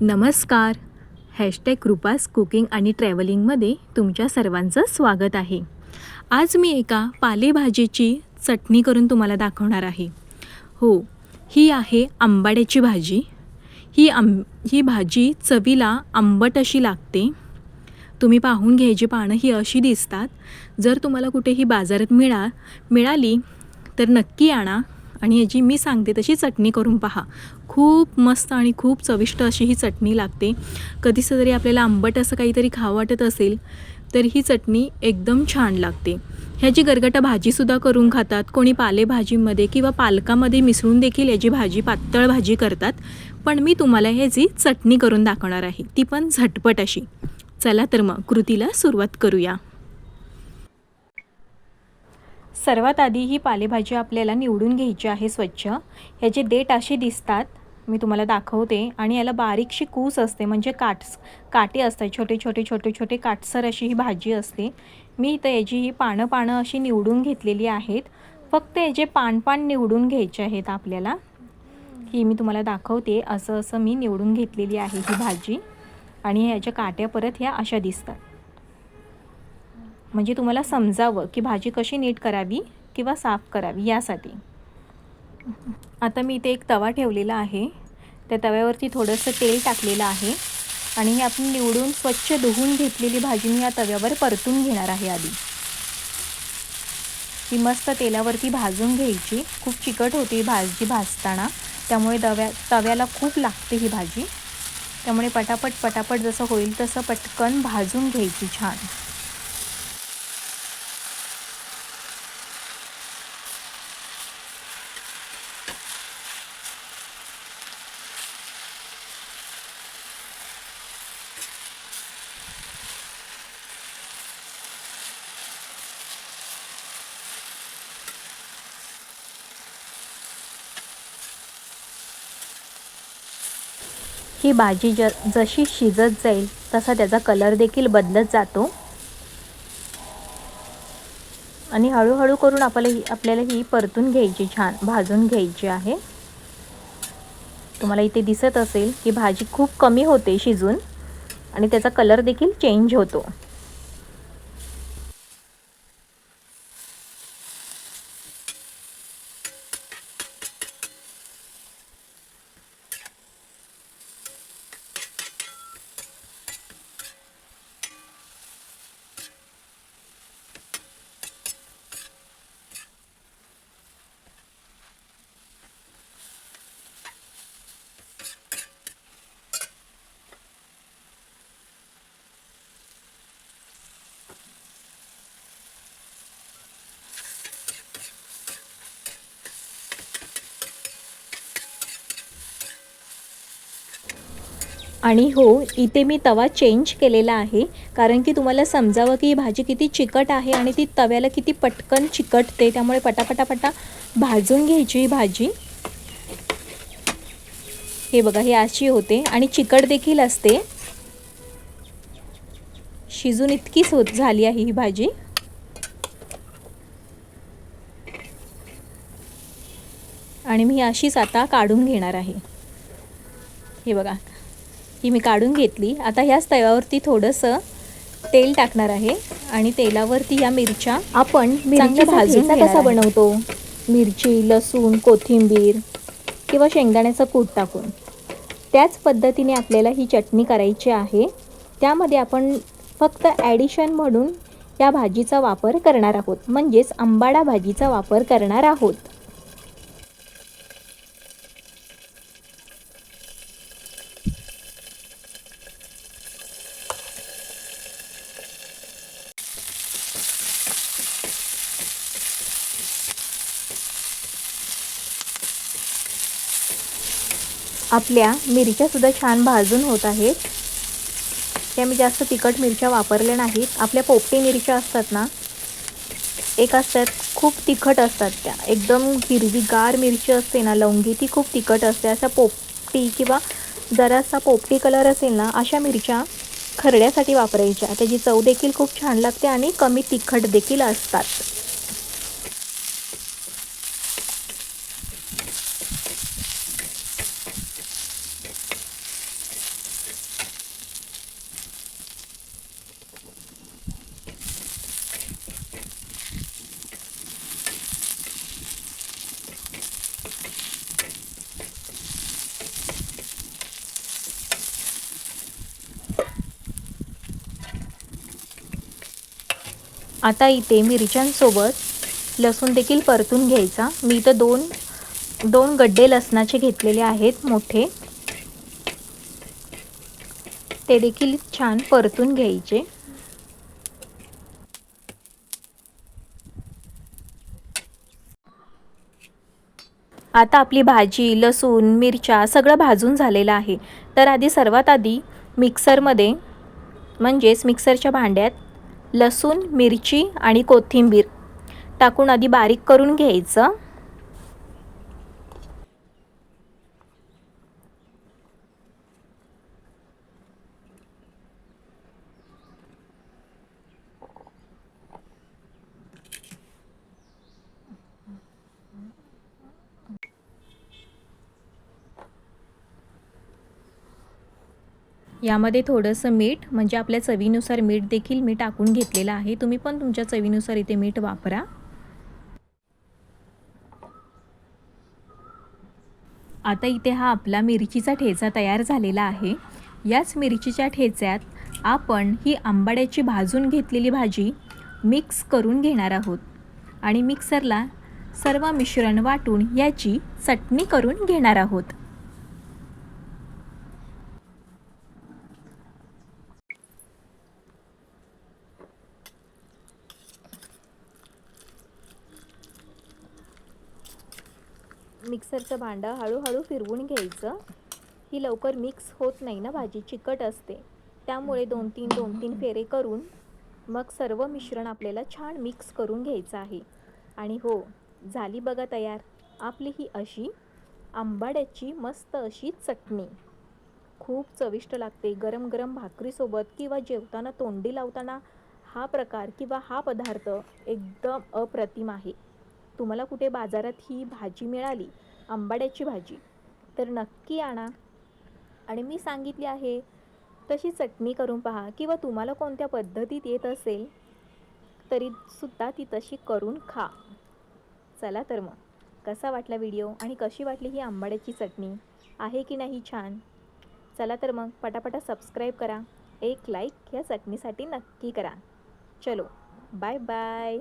नमस्कार. Hashtag कृपास cooking आणि ट्रॅव्हलिंगमध्ये तुमच्या सर्वांचं स्वागत आहे. आज मी एका पालेभाजीची चटणी करून तुम्हाला दाखवणार आहे. हो ही आहे आंबाड्याची भाजी. ही आंब ही भाजी चवीला आंबट अशी लागते. तुम्ही पाहून घ्यायची पानं ही अशी दिसतात. जर तुम्हाला कुठेही बाजारात मिळा मिळाली तर नक्की आणा. आणि याची मी सांगते तशी चटणी करून पहा. खूप मस्त आणि खूप चविष्ट अशी ही चटणी लागते. कधीच जरी आपल्याला आंबट असं काहीतरी खावं वाटत असेल तर ही चटणी एकदम छान लागते. ह्याची गरगटा भाजीसुद्धा करून खातात कोणी पालेभाजीमध्ये किंवा पालकामध्ये मिसळून देखील याची भाजी पातळ भाजी करतात पण मी तुम्हाला ह्याची चटणी करून दाखवणार आहे ती पण झटपट अशी. चला तर मग कृतीला सुरुवात करूया. सर्वात आधी ही पालेभाजी आपल्याला निवडून घ्यायची आहे स्वच्छ. ह्याचे देठ असे दिसतात. मी तुम्हाला दाखवते. आणि याला बारीकशी कूस असते म्हणजे काट्स काटे असतात. छोटे छोटे छोटे छोटे काटसर अशी ही भाजी असते. मी इथं याची ही पानं पानं अशी निवडून घेतलेली आहेत. फक्त याचे पानपान निवडून घ्यायचे आहेत आपल्याला. ही मी तुम्हाला दाखवते. असं असं मी निवडून घेतलेली आहे ही भाजी. आणि ह्याच्या काट्या परत ह्या अशा दिसतात. म्हणजे तुम्हाला समजावं की भाजी कशी नीट करावी किंवा साफ करावी यासाठी. आता मी इथे एक तवा ठेवलेला आहे. त्या तव्यावरती थोडंसं तेल टाकलेलं आहे आणि ही आपण निवडून स्वच्छ धुवून घेतलेली भाजी मी या तव्यावर परतून घेणार आहे आधी. ती मस्त तेलावरती भाजून घ्यायची. खूप चिकट होती भाजी भाजताना. त्यामुळे तव्या तव्याला खूप लागते ही भाजी. त्यामुळे पटापट पटापट जसं होईल तसं पटकन भाजून घ्यायची छान. ही भाजी ज जशी शिजत जाईल तसा त्याचा कलर देखील बदलत जातो. आणि हळूहळू करून आपल्याला ही आपल्याला ही परतून घ्यायची छान भाजून घ्यायची आहे. तुम्हाला इथे दिसत असेल की भाजी खूप कमी होते शिजून आणि त्याचा कलर देखील चेंज होतो. आणि हो इथे मी तवा चेंज केलेला आहे कारण की तुम्हाला समजावं की ही भाजी किती चिकट आहे आणि ती तव्याला किती पटकन चिकटते त्यामुळे पटापटापटा भाजून घ्यायची ही भाजी. हे बघा ही अशी होते आणि चिकट देखील असते. शिजून इतकीच होत झाली आहे ही भाजी. आणि मी अशीच आता काढून घेणार आहे. हे बघा ही मी काढून घेतली. आता ह्याच तव्यावरती थोडंसं तेल टाकणार आहे आणि तेलावरती या मिरच्या आपण चांगल्या भाजून कसा बनवतो? मिरची लसूण कोथिंबीर किंवा शेंगदाण्याचं कूट टाकून. त्याच पद्धतीने आपल्याला ही चटणी करायची आहे. त्यामध्ये आपण फक्त ॲडिशन म्हणून या भाजीचा वापर करणार आहोत. म्हणजेच आंबाडा भाजीचा वापर करणार आहोत. आपल्या मिरच्यासुद्धा छान भाजून होत आहेत. त्या मी जास्त तिखट मिरच्या वापरल्या नाहीत. आपल्या पोपटी मिरच्या असतात ना एक असतात खूप तिखट असतात त्या. एकदम हिरवीगार मिरची असते ना लवंगी ती खूप तिखट असते. असा पोपटी किंवा जरासा पोपटी कलर असेल ना अशा मिरच्या खरड्यासाठी वापरायच्या. त्याची चव देखील खूप छान लागते आणि कमी तिखट देखील असतात. आता इथे मिरच्यांसोबत लसूण देखील परतून घ्यायचा. मी इथं दोन दोन गड्डे लसणाचे घेतलेले आहेत मोठे. ते देखील छान परतून घ्यायचे. आता आपली भाजी लसूण मिरच्या सगळं भाजून झालेलं आहे. तर आधी सर्वात आधी मिक्सरमध्ये म्हणजेच मिक्सरच्या भांड्यात लसूण मिरची आणि कोथिंबीर. टाकून आधी बारीक करून घ्यायचं. यामध्ये थोडंसं मीठ म्हणजे आपल्या चवीनुसार मीठ देखील मी टाकून घेतलेलं आहे. तुम्ही पण तुमच्या चवीनुसार इथे मीठ वापरा. आता इथे हा आपला मिरचीचा ठेचा तयार झालेला आहे. याच मिरचीच्या ठेच्यात आपण ही आंबाड्याची भाजून घेतलेली भाजी मिक्स करून घेणार आहोत. आणि मिक्सरला सर्व मिश्रण वाटून याची चटणी करून घेणार आहोत. मिक्सरचं भांडं हळूहळू फिरवून घ्यायचं. ही लवकर मिक्स होत नाही ना भाजी चिकट असते. त्यामुळे दोन तीन दोन तीन फेरे करून मग सर्व मिश्रण आपल्याला छान मिक्स करून घ्यायचं आहे. आणि हो झाली बघा तयार. आपली ही अशी आंबाड्याची मस्त अशी चटणी. खूप चविष्ट लागते. गरम गरम भाकरीसोबत किंवा जेवताना तोंडी लावताना हा प्रकार किंवा हा पदार्थ एकदम अप्रतिम आहे. तुम्हाला कुठे बाजारात ही भाजी मिळाली? आंबाड्याची भाजी. तर नक्की आणा. आणि मी सांगितली आहे तशी चटणी करून पहा किंवा तुम्हाला कोणत्या पद्धतीत येत असेल तरीसुद्धा ती तशी करून खा. चला तर मग. कसा वाटला व्हिडिओ आणि कशी वाटली ही आंबाड्याची चटणी? आहे की नाही छान? चला तर मग पटापटा सबस्क्राईब करा. एक लाईक ह्या चटणीसाठी नक्की करा. चलो बाय बाय